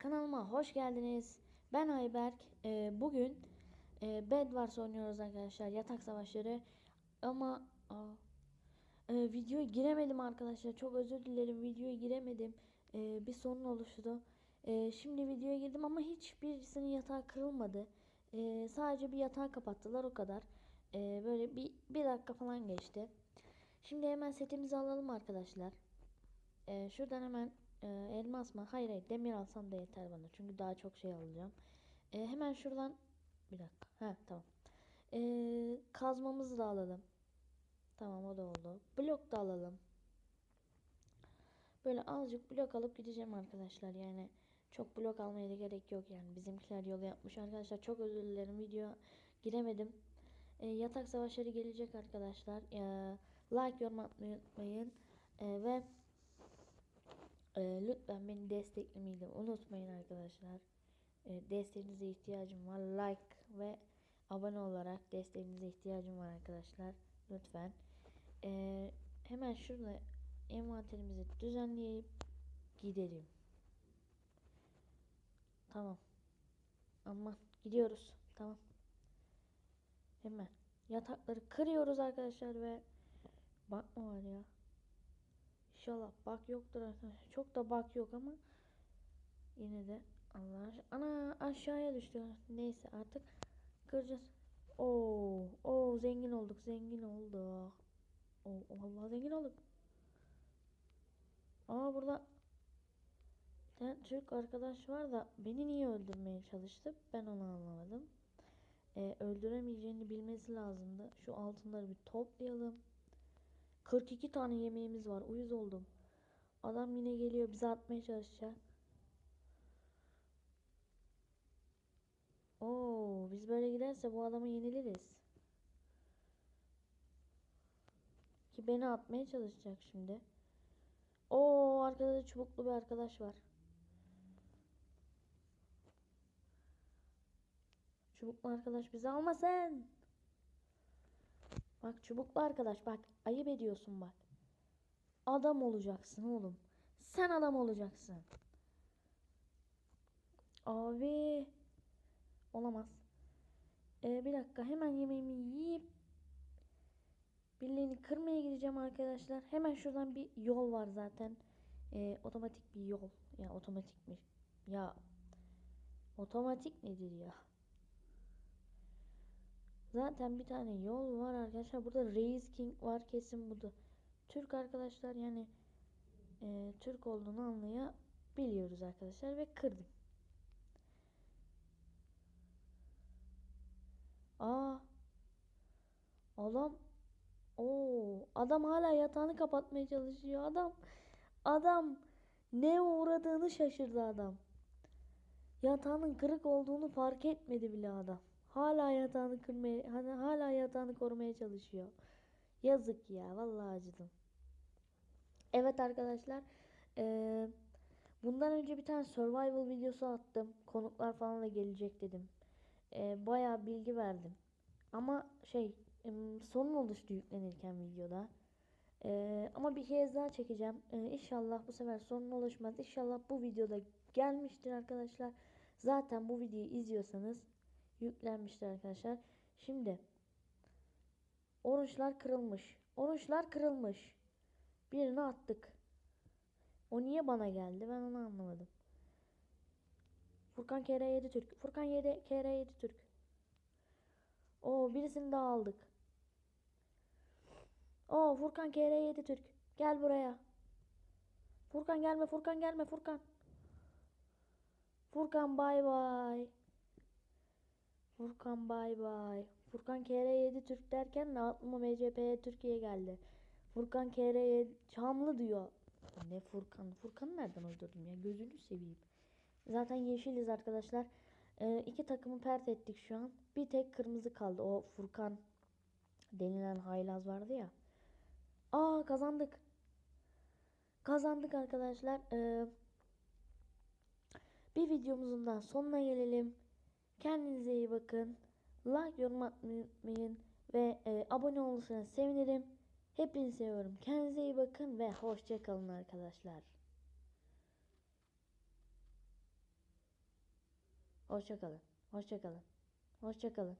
kanalıma hoş geldiniz. Ben Ayberk. Ee, bugün e, Bed Wars oynuyoruz arkadaşlar. Yatak savaşları. Ama aa, e, videoya giremedim arkadaşlar. Çok özür dilerim. Videoya giremedim. E, bir sorun oluştu. E, şimdi videoya girdim ama hiçbirisinin yatağı kırılmadı. E, sadece bir yatağı kapattılar o kadar. E, böyle bir, bir dakika falan geçti. Şimdi hemen setimizi alalım arkadaşlar. E, şuradan hemen e, elmas mı? Hayır hayır demir alsam da yeter bana. Çünkü daha çok şey alacağım. E, hemen şuradan bir dakika. Ha tamam. E, kazmamızı da alalım. Tamam o da oldu. Blok da alalım. Böyle azıcık blok alıp gideceğim arkadaşlar. Yani çok blok almaya da gerek yok yani. Bizimkiler yolu yapmış arkadaşlar. Çok özür dilerim. Video giremedim. E, yatak savaşları gelecek arkadaşlar. E, like yorum atmayı unutmayın. E, ve e, lütfen beni desteklemeyi de unutmayın arkadaşlar. E, desteğinize ihtiyacım var. Like ve abone olarak desteğinize ihtiyacım var arkadaşlar. Lütfen. E, hemen şurada envanterimizi düzenleyip gidelim. Tamam. Ama gidiyoruz. Tamam. Hemen yatakları kırıyoruz arkadaşlar ve bakma var ya. İnşallah bak yoktur arkadaşlar. Çok da bak yok ama yine de Allah. Ana aşağıya düştü. Neyse artık kıracağız. Oo, oo zengin olduk, zengin olduk. Oo, vallahi zengin olduk. Aa burada tane Türk arkadaş var da beni niye öldürmeye çalıştı? Ben onu anlamadım. Ee, öldüremeyeceğini bilmesi lazımdı. Şu altınları bir toplayalım. 42 tane yemeğimiz var. Uyuz oldum. Adam yine geliyor bize atmaya çalışacak. Oo, biz böyle giderse bu adamı yeniliriz. Ki beni atmaya çalışacak şimdi. Oo, arkada da çubuklu bir arkadaş var. Çubuklu arkadaş bizi almasın. Bak çubuklu arkadaş bak ayıp ediyorsun bak. Adam olacaksın oğlum. Sen adam olacaksın. Abi. Olamaz. Ee, bir dakika hemen yemeğimi yiyip birilerini kırmaya gideceğim arkadaşlar. Hemen şuradan bir yol var zaten. Ee, otomatik bir yol. Ya otomatik mi? Ya otomatik nedir ya? Zaten bir tane yol var arkadaşlar. Burada Reis King var kesin bu da. Türk arkadaşlar yani e, Türk olduğunu anlayabiliyoruz arkadaşlar ve kırdım. Aa. Adam Oo, adam hala yatağını kapatmaya çalışıyor. Adam adam ne uğradığını şaşırdı adam. Yatağının kırık olduğunu fark etmedi bile adam. Hala yatağını kırmaya, hani hala yatağını korumaya çalışıyor. Yazık ya, vallahi acıdım. Evet arkadaşlar, eee, bundan önce bir tane survival videosu attım. Konuklar falan da gelecek dedim. Eee bayağı bilgi verdim. Ama şey, sorun oluştu yüklenirken videoda. Eee, ama bir kez daha çekeceğim. Eee, inşallah bu sefer sorun oluşmaz. İnşallah bu videoda gelmiştir arkadaşlar. Zaten bu videoyu izliyorsanız yüklenmiştir arkadaşlar. Şimdi oruçlar kırılmış. Oruçlar kırılmış. Birini attık. O niye bana geldi? Ben onu anlamadım. Furkan KR7 Türk. Furkan 7 KR7 Türk. O birisini daha aldık. O Furkan KR7 Türk. Gel buraya. Furkan gelme, Furkan gelme, Furkan. Furkan bay bay. Furkan bay bay. Furkan KR7 Türk derken de aklıma MCP Türkiye geldi. Furkan KR7 Çamlı diyor. Ne Furkan? Furkan'ı nereden uydurdum ya? Gözünü seveyim. Zaten yeşiliz arkadaşlar. Ee, iki takımı pert ettik şu an. Bir tek kırmızı kaldı. O Furkan denilen haylaz vardı ya. Aa kazandık. Kazandık arkadaşlar. Ee, bir videomuzun daha sonuna gelelim. Kendinize iyi bakın. Like, yorum atmayı unutmayın. Ve e, abone olursanız sevinirim. Hepinizi seviyorum. Kendinize iyi bakın ve hoşçakalın arkadaşlar. Hoşça kalın. Hoşça kalın. Hoşça kalın.